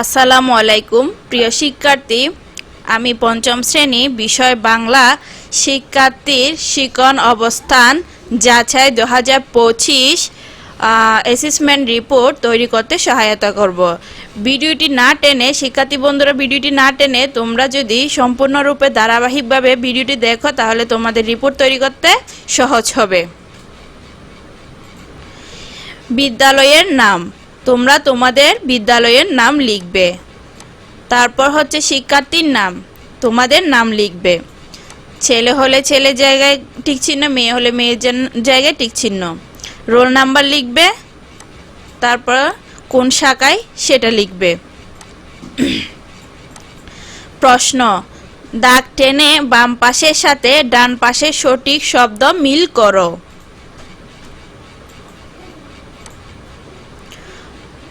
আসসালামু আলাইকুম। প্রিয় শিক্ষার্থী, আমি পঞ্চম শ্রেণি বিষয় বাংলা শিক্ষার্থীর শিকন অবস্থান যাচাই দু হাজার পঁচিশ অ্যাসেসমেন্ট রিপোর্ট তৈরি করতে সহায়তা করব। ভিডিওটি না টেনে, শিক্ষার্থী বন্ধুরা, ভিডিওটি না টেনে তোমরা যদি সম্পূর্ণরূপে ধারাবাহিকভাবে ভিডিওটি দেখো, তাহলে তোমাদের রিপোর্ট তৈরি করতে সহজ হবে। বিদ্যালয়ের নাম। তোমরা তোমাদের বিদ্যালয়ের নাম লিখবে। তারপর হচ্ছে শিক্ষার্থীর নাম, তোমাদের নাম লিখবে। ছেলে হলে ছেলে জায়গায় টিক চিহ্ন, মেয়ে হলে মেয়ের জায়গায় টিক চিহ্ন। রোল নাম্বার লিখবে, তারপর কোন শাখায় সেটা লিখবে। প্রশ্ন, দাগ টেনে বাম পাশের সাথে ডান পাশের সঠিক শব্দ মিল করো।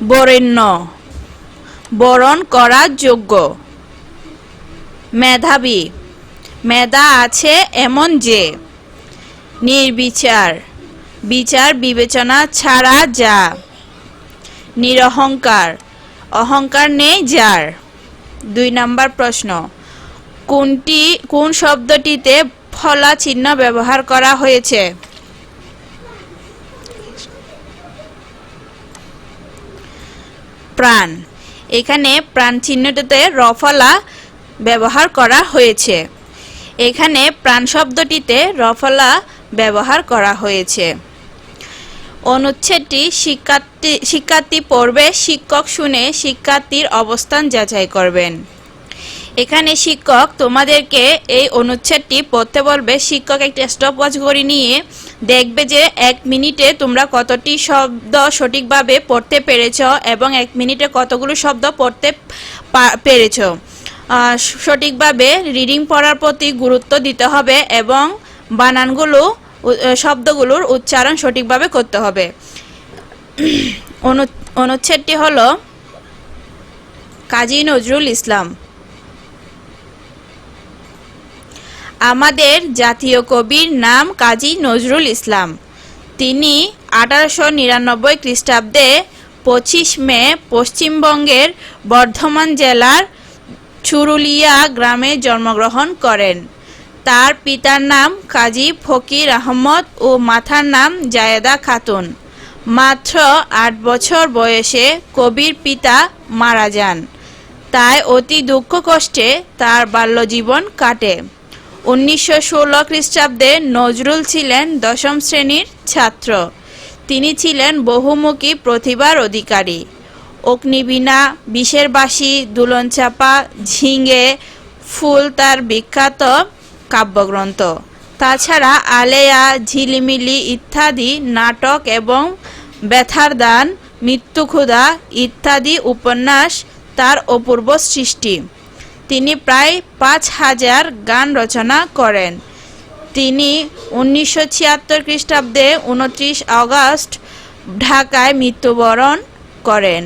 বরেণ্য। বরণ করার যোগ্য। মেধাবী। মেধা আছে এমন যে, নির্বিচার। বিচার বিবেচনা ছাড়া যা। নিরহংকার। অহংকার নেই যার। দুই নাম্বার প্রশ্ন। কোনটি, কোন শব্দটিতে ফলা চিহ্ন ব্যবহার করা হয়েছে? প্রাণ। এখানে প্রাণ চিহ্নটিতে রফলা ব্যবহার করা হয়েছে। এখানে প্রাণ শব্দটিতে রফলা ব্যবহার করা হয়েছে। অনুচ্ছেদটি শিক্ষার্থী শিক্ষার্থী পড়বে, শিক্ষক শুনে শিক্ষার্থীর অবস্থান যাচাই করবেন। এখানে শিক্ষক তোমাদেরকে এই অনুচ্ছেদটি পড়তে বলবে। শিক্ষক একটি স্টপ ওয়াচ ঘড়ি নিয়ে দেখবে যে এক মিনিটে তোমরা কতটি শব্দ সঠিকভাবে পড়তে পেরেছ এবং এক মিনিটে কতগুলো শব্দ পড়তে পেরেছ। সঠিকভাবে রিডিং পড়ার প্রতি গুরুত্ব দিতে হবে এবং বানানগুলো শব্দগুলোর উচ্চারণ সঠিকভাবে করতে হবে। অনু- অনুচ্ছেদটি হলো কাজী নজরুল ইসলাম। আমাদের জাতীয় কবির নাম কাজী নজরুল ইসলাম। তিনি আঠারোশো নিরানব্বই খ্রিস্টাব্দে পঁচিশ মে পশ্চিমবঙ্গের বর্ধমান জেলার চুরুলিয়া গ্রামে জন্মগ্রহণ করেন। তার পিতার নাম কাজী ফকির আহমদ ও মাথার নাম জায়েদা খাতুন। মাত্র আট বছর বয়সে কবির পিতা মারা যান। তাই অতি দুঃখ কষ্টে তার বাল্যজীবন কাটে। উনিশশো ষোলো খ্রিস্টাব্দে নজরুল ছিলেন দশম শ্রেণির ছাত্র। তিনি ছিলেন বহুমুখী প্রতিভার অধিকারী। অগ্নিবীণা, বিষের বাসি দুলনচাপা, ঝিঙে, ফুল তার বিখ্যাত কাব্যগ্রন্থ। তাছাড়া আলেয়া, ঝিলিমিলি ইত্যাদি নাটক এবং ব্যথার দান ইত্যাদি উপন্যাস তার অপূর্ব সৃষ্টি। তিনি প্রায় পাঁচ হাজার গান রচনা করেন। তিনি উনিশশো ছিয়াত্তর খ্রিস্টাব্দে উনত্রিশ আগস্ট ঢাকায় মৃত্যুবরণ করেন।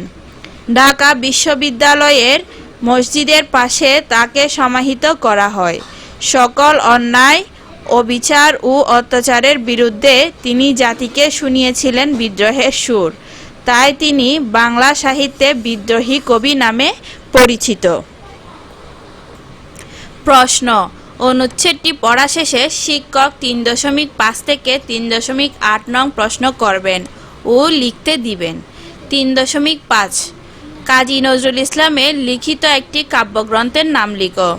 ঢাকা বিশ্ববিদ্যালয়ের মসজিদের পাশে তাকে সমাহিত করা হয়। সকল অন্যায়, অবিচার ও অত্যাচারের বিরুদ্ধে তিনি জাতিকে শুনিয়েছিলেন বিদ্রোহের সুর। তাই তিনি বাংলা সাহিত্যে বিদ্রোহী কবি নামে পরিচিত। প্রশ্ন। অনুচ্ছেদটি পড়া শেষে শিক্ষক তিন দশমিক পাঁচ থেকে তিন দশমিক আট নং প্রশ্ন করবেন ও লিখতে দিবেন। তিন দশমিক পাঁচ। কাজী নজরুল ইসলামের লিখিত একটি কাব্যগ্রন্থের নাম লিখো।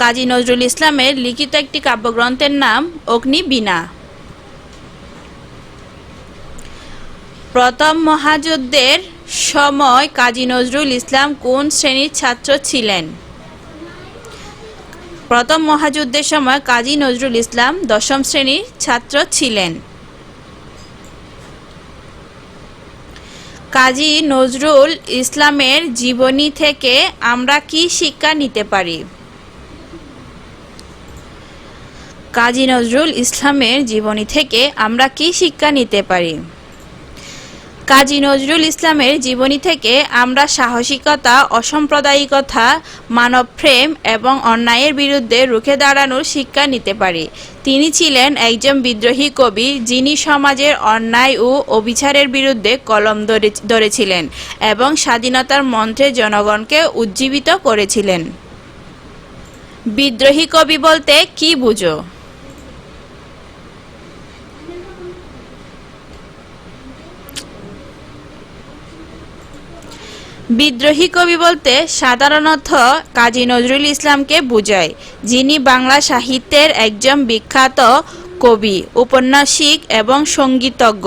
কাজী নজরুল ইসলামের লিখিত একটি কাব্যগ্রন্থের নাম অগ্নিবীণা। প্রথম মহাযুদ্ধের সময় কাজী নজরুল ইসলাম কোন শ্রেণির ছাত্র ছিলেন? প্রথম মহাযুদ্ধের সময় কাজী নজরুল ইসলাম দশম শ্রেণির ছাত্র ছিলেন। কাজী নজরুল ইসলামের জীবনী থেকে আমরা কি শিক্ষা নিতে পারি? কাজী নজরুল ইসলামের জীবনী থেকে আমরা কি শিক্ষা নিতে পারি? কাজী নজরুল ইসলামের জীবনী থেকে আমরা সাহসিকতা, অসাম্প্রদায়িকতা মানবপ্রেম এবং অন্যায়ের বিরুদ্ধে রুখে দাঁড়ানোর শিক্ষা নিতে পারি। তিনি ছিলেন একজন বিদ্রোহী কবি যিনি সমাজের অন্যায় ও অবিচারের বিরুদ্ধে কলম ধরে- ধরেছিলেন এবং স্বাধীনতার মন্ত্রে জনগণকে উজ্জীবিত করেছিলেন। বিদ্রোহী কবি বলতে কি বুঝো? বিদ্রোহী কবি বলতে সাধারণত কাজী নজরুল ইসলামকে বোঝায়, যিনি বাংলা সাহিত্যের একজন বিখ্যাত কবি, উপন্যাসিক এবং সঙ্গীতজ্ঞ।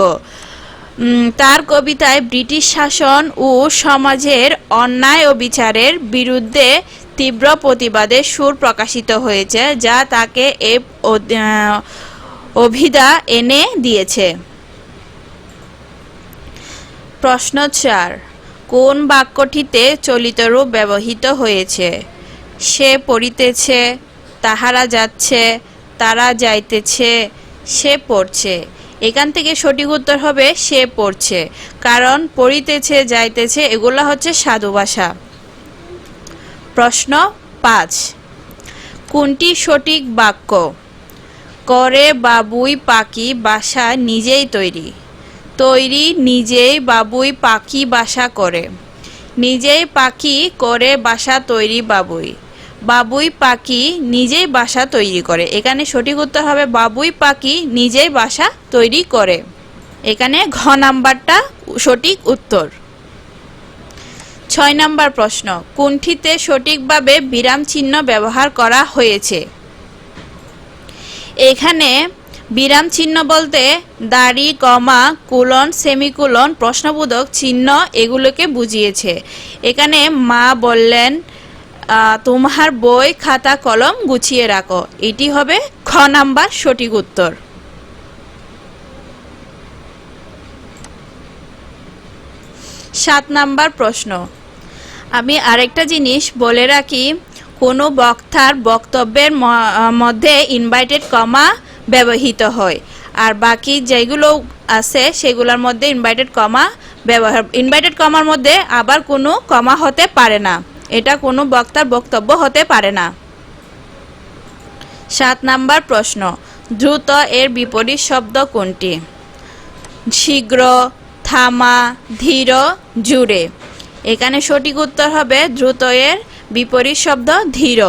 তার কবিতায় ব্রিটিশ শাসন ও সমাজের অন্যায় ও বিচারের বিরুদ্ধে তীব্র প্রতিবাদের সুর প্রকাশিত হয়েছে, যা তাকে এ অভিধা এনে দিয়েছে। প্রশ্ন চার। কোন বাক্যটিতে চলিত রূপ ব্যবহৃত হয়েছে? সে পড়িতেছে, তাহারা যাচ্ছে, তারা যাইতেছে, সে পড়ছে। এখান থেকে সঠিক উত্তর হবে, সে পড়ছে। কারণ পড়িতেছে, যাইতেছে, এগুলো হচ্ছে সাধু ভাষা। প্রশ্ন পাঁচ। কোনটি সঠিক বাক্য? করে বাবুই পাখি বাসা নিজেই তৈরি। তৈরি নিজেই বাবুই পাখি বাসা করে। নিজেই পাখি করে বাসা তৈরি বাবুই। বাবুই পাখি নিজেই বাসা তৈরি করে। এখানে সঠিক উত্তর হবে বাবুই পাখি নিজেই বাসা তৈরি করে। এখানে ঘ নাম্বারটা সঠিক উত্তর। ছয় নাম্বার প্রশ্ন কোনটিতে সঠিকভাবে বিরাম চিহ্ন ব্যবহার করা হয়েছে। এখানে বিরাম চিহ্ন বলতে দাড়ি, কমা, কুলন, সেমিকুলন, প্রশ্নবোধক চিহ্ন এগুলোকে বুঝিয়েছে। এখানে মা বললেন তোমার বই, খাতা, কলম গুছিয়ে রাখো। এটি হবে খ নাম্বার সঠিক উত্তর। সাত নাম্বার প্রশ্ন। আমি আরেকটা জিনিস বলে রাখি, কোনো বক্তার বক্তব্যের মধ্যে ইনভাইটেড কমা ব্যবহৃত হয়। আর বাকি যেগুলো আছে, সেগুলোর মধ্যে ইনভাইটেড কমা ব্যবহার ইনভাইটেড কমার মধ্যে আবার কোনো কমা হতে পারে না। এটা কোনো বক্তার বক্তব্য হতে পারে না। সাত নাম্বার প্রশ্ন, দ্রুত এর বিপরীত শব্দ কোনটি? শীঘ্র, থামা, ধীর, জুড়ে। এখানে সঠিক উত্তর হবে দ্রুত এর বিপরীত শব্দ ধীর।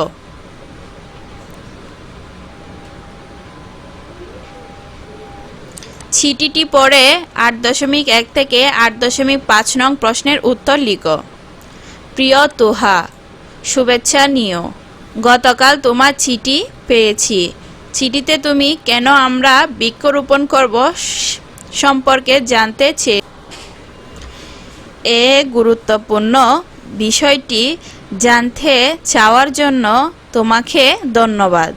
ছিটিটি পড়ে আট দশমিক এক থেকে আট দশমিক পাঁচ নং প্রশ্নের উত্তর লিখো। প্রিয় তোহা, শুভেচ্ছা নিও। গতকাল তোমার চিঠি পেয়েছি। চিঠিতে তুমি কেন আমরা বৃক্ষরোপণ করব সম্পর্কে জানতে চেয়ে এ গুরুত্বপূর্ণ বিষয়টি জানতে চাওয়ার জন্য তোমাকে ধন্যবাদ।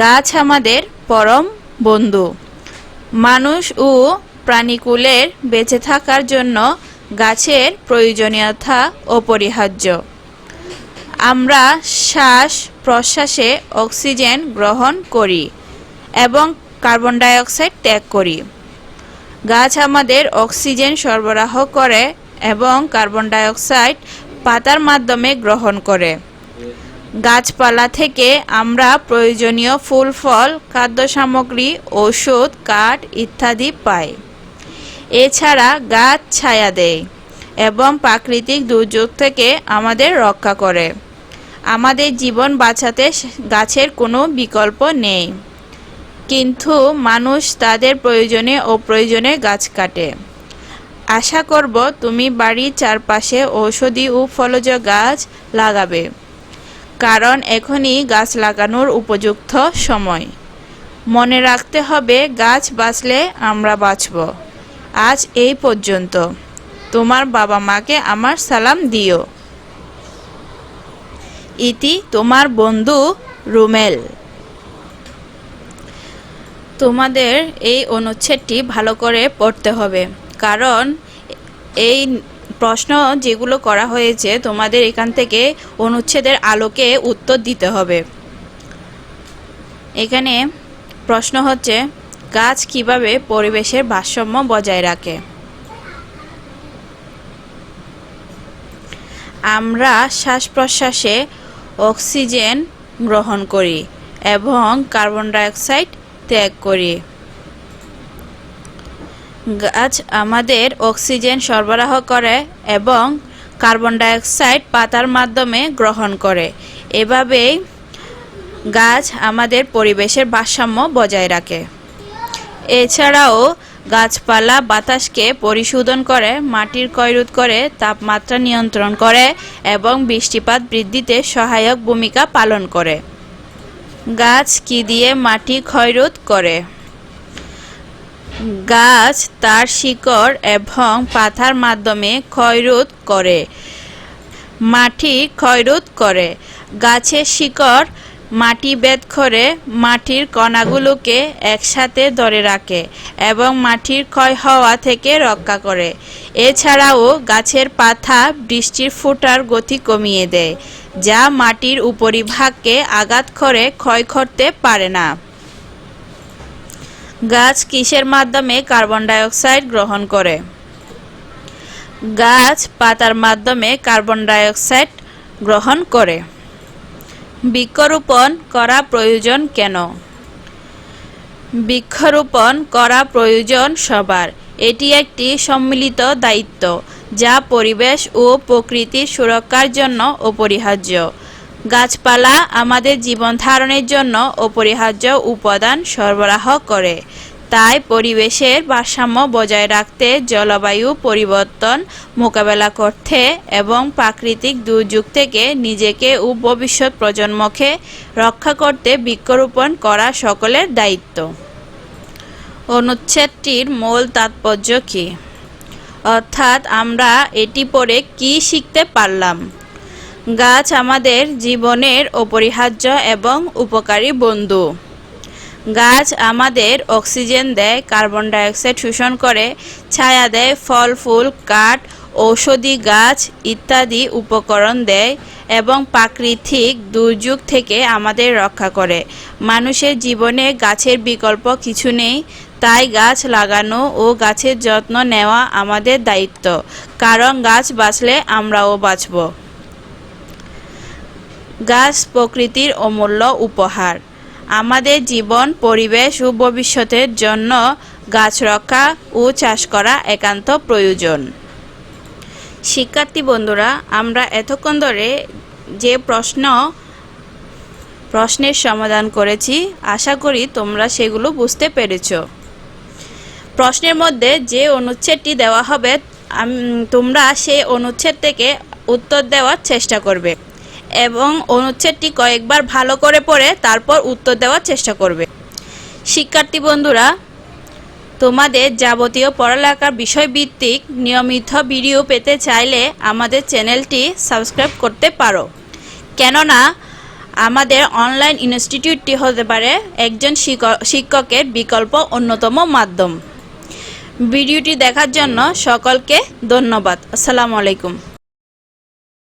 গাছ আমাদের পরম বন্ধু। মানুষ ও প্রাণীকুলের বেঁচে থাকার জন্য গাছের প্রয়োজনীয়তা অপরিহার্য। আমরা শ্বাস প্রশ্বাসে অক্সিজেন গ্রহণ করি এবং কার্বন ডাই অক্সাইড ত্যাগ করি। গাছ আমাদের অক্সিজেন সরবরাহ করে এবং কার্বন ডাই অক্সাইড পাতার মাধ্যমে গ্রহণ করে। গাছপালা থেকে আমরা প্রয়োজনীয় ফুল, ফল খাদ্য সামগ্রী ওষুধ, কাঠ ইত্যাদি পাই। এছাড়া গাছ ছায়া দেয় এবং প্রাকৃতিক দুর্যোগ থেকে আমাদের রক্ষা করে। আমাদের জীবন বাঁচাতে গাছের কোনো বিকল্প নেই। কিন্তু মানুষ তাদের প্রয়োজনে ও প্রয়োজনে গাছ কাটে। আশা করব তুমি বাড়ির চারপাশে ঔষধি ও ফলজ গাছ লাগাবে। কারণ এখনই গাছ লাগানোর উপযুক্ত সময়। মনে রাখতে হবে, গাছ বাঁচলে আমরা বাঁচব। আজ এই পর্যন্ত। তোমার বাবা মাকে আমার সালাম দিও। ইতি তোমার বন্ধু রুমেল। তোমাদের এই অনুচ্ছেদটি ভালো করে পড়তে হবে, কারণ এই প্রশ্ন যেগুলো করা হয়েছে, তোমাদের এখান থেকে অনুচ্ছেদের আলোকে উত্তর দিতে হবে। এখানে প্রশ্ন হচ্ছে, গাছ কীভাবে পরিবেশের ভারসাম্য বজায় রাখে? আমরা শ্বাস প্রশ্বাসে অক্সিজেন গ্রহণ করি এবং কার্বন ডাইঅক্সাইড ত্যাগ করি। গাছ আমাদের অক্সিজেন সরবরাহ করে এবং কার্বন ডাইঅক্সাইড পাতার মাধ্যমে গ্রহণ করে। এভাবেই গাছ আমাদের পরিবেশের ভারসাম্য বজায় রাখে। এছাড়াও গাছপালা বাতাসকে পরিশোধন করে, মাটির ক্ষয়রোধ করে, তাপমাত্রা নিয়ন্ত্রণ করে এবং বৃষ্টিপাত বৃদ্ধিতে সহায়ক ভূমিকা পালন করে। গাছ কি দিয়ে মাটি ক্ষয়রোধ করে? গাছ তার শিকড় এবং পাতার মাধ্যমে ক্ষয়রোধ করে। মাটি ক্ষয়রোধ করে। গাছের শিকড় মাটি বেদ করে মাটির কণাগুলোকে একসাথে ধরে রাখে এবং মাটির ক্ষয় হওয়া থেকে রক্ষা করে। এছাড়াও গাছের পাতা বৃষ্টির ফোটার গতি কমিয়ে দেয়, যা মাটির উপরিভাগকে আঘাত করে ক্ষয় করতে পারে না। গাছ কিসের মাধ্যমে কার্বন ডাইঅক্সাইড গ্রহণ করে? গাছ পাতার মাধ্যমে কার্বন ডাইঅক্সাইড গ্রহণ করে। বৃক্ষরোপণ করা প্রয়োজন কেন? বৃক্ষরোপণ করা প্রয়োজন সবার। এটি একটি সম্মিলিত দায়িত্ব যা পরিবেশ ও প্রকৃতির সুরক্ষার জন্য অপরিহার্য। গাছপালা আমাদের জীবন ধারণের জন্য অপরিহার্য উপাদান সরবরাহ করে। তাই পরিবেশের ভারসাম্য বজায় রাখতে জলবায়ু পরিবর্তন মোকাবেলা করতে এবং প্রাকৃতিক দুর্যোগ থেকে নিজেকে ও ভবিষ্যৎ প্রজন্মকে রক্ষা করতে বৃক্ষরোপণ করা সকলের দায়িত্ব। অনুচ্ছেদটির মূল তাৎপর্য কী? অর্থাৎ আমরা এটি পড়ে কি শিখতে পারলাম? গাছ আমাদের জীবনের অপরিহার্য এবং উপকারী বন্ধু। গাছ আমাদের অক্সিজেন দেয়, কার্বন ডাইঅক্সাইড শোষণ করে, ছায়া দেয়, ফল, ফুল, কাঠ, ঔষধি গাছ ইত্যাদি উপকরণ দেয় এবং প্রাকৃতিক দুর্যোগ থেকে আমাদের রক্ষা করে। মানুষের জীবনে গাছের বিকল্প কিছু নেই, তাই গাছ লাগানো ও গাছের যত্ন নেওয়া আমাদের দায়িত্ব। কারণ গাছ বাঁচলে আমরাও বাঁচব। গাছ প্রকৃতির অমূল্য উপহার। আমাদের জীবন, পরিবেশ ও ভবিষ্যতের জন্য গাছ রক্ষা ও চাষ করা একান্ত প্রয়োজন। শিক্ষার্থী বন্ধুরা, আমরা এতক্ষণ ধরে যে প্রশ্ন, প্রশ্নের সমাধান করেছি, আশা করি তোমরা সেগুলো বুঝতে পেরেছ। প্রশ্নের মধ্যে যে অনুচ্ছেদটি দেওয়া হবে তোমরা সেই অনুচ্ছেদ থেকে উত্তর দেওয়ার চেষ্টা করবে। এবং অনুচ্ছেদটি কয়েকবার ভালো করে পড়ে তারপর উত্তর দেওয়ার চেষ্টা করবে। শিক্ষার্থী বন্ধুরা, তোমাদের যাবতীয় পড়ালেখার বিষয়ভিত্তিক নিয়মিত ভিডিও পেতে চাইলে আমাদের চ্যানেলটি সাবস্ক্রাইব করতে পারো। কেননা, আমাদের অনলাইন ইনস্টিটিউটটি হতে পারে একজন শিক্ষক- শিক্ষকের বিকল্প অন্যতম মাধ্যম। ভিডিওটি দেখার জন্য সকলকে ধন্যবাদ। আসসালামু আলাইকুম।